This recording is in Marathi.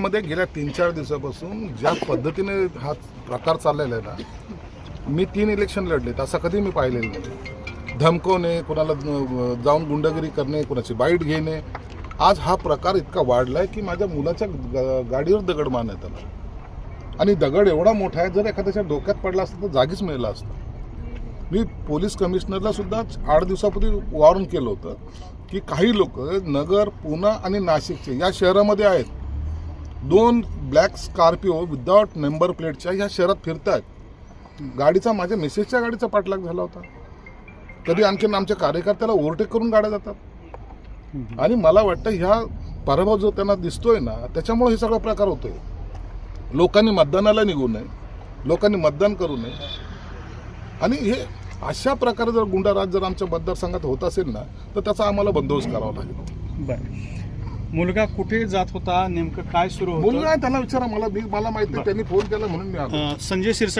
मध्ये गेल्या तीन चार दिवसापासून ज्या पद्धतीने हा प्रकार चाललेला आहे ना मी तीन इलेक्शन लढलेत असं कधी मी पाहिलेलं नाही. धमकवणे कोणाला जाऊन गुंडगिरी करणे कोणाची बाईट घेणे आज हा प्रकार इतका वाढला आहे की माझ्या मुलाच्या ग- गाडीवर दगड मारण्यात आला. आणि दगड एवढा मोठा आहे जर एखाद्याच्या डोक्यात पडला असता तर जागीच मिळाला असता. मी पोलीस कमिशनरला सुद्धा आठ दिवसापूर्वी वॉर्न केलं होतं की काही लोक नगर पुणे आणि नाशिकचे या शहरामध्ये आहेत. दोन ब्लॅक स्कॉर्पिओ विदाउट नंबर प्लेटच्या ह्या शहरात फिरत आहेत गाडीचा माझ्या मिसेसच्या गाडीचा पाठलाग झाला होता. कधी आणखीन आमच्या कार्यकर्त्याला ओव्हरटेक करून गाड्या जातात. आणि मला वाटतं ह्या पराभव जो त्यांना दिसतोय ना त्याच्यामुळे हे सगळा प्रकार होतोय. लोकांनी मतदानाला निघू नये. लोकांनी मतदान करू नये. आणि हे अशा प्रकारे जर गुंडाराज जर आमच्या मतदारसंघात होत असेल ना तर त्याचा आम्हाला बंदोबस्त करावा लागेल. बरं. मुलगा कुठे जात होता नेमकं काय सुरू मुलगा होतं आहे त्यांना विचारा मला मी मला माहिती नाही त्यांनी फोन केला म्हणून मी आलो. अं, संजय शिरसाट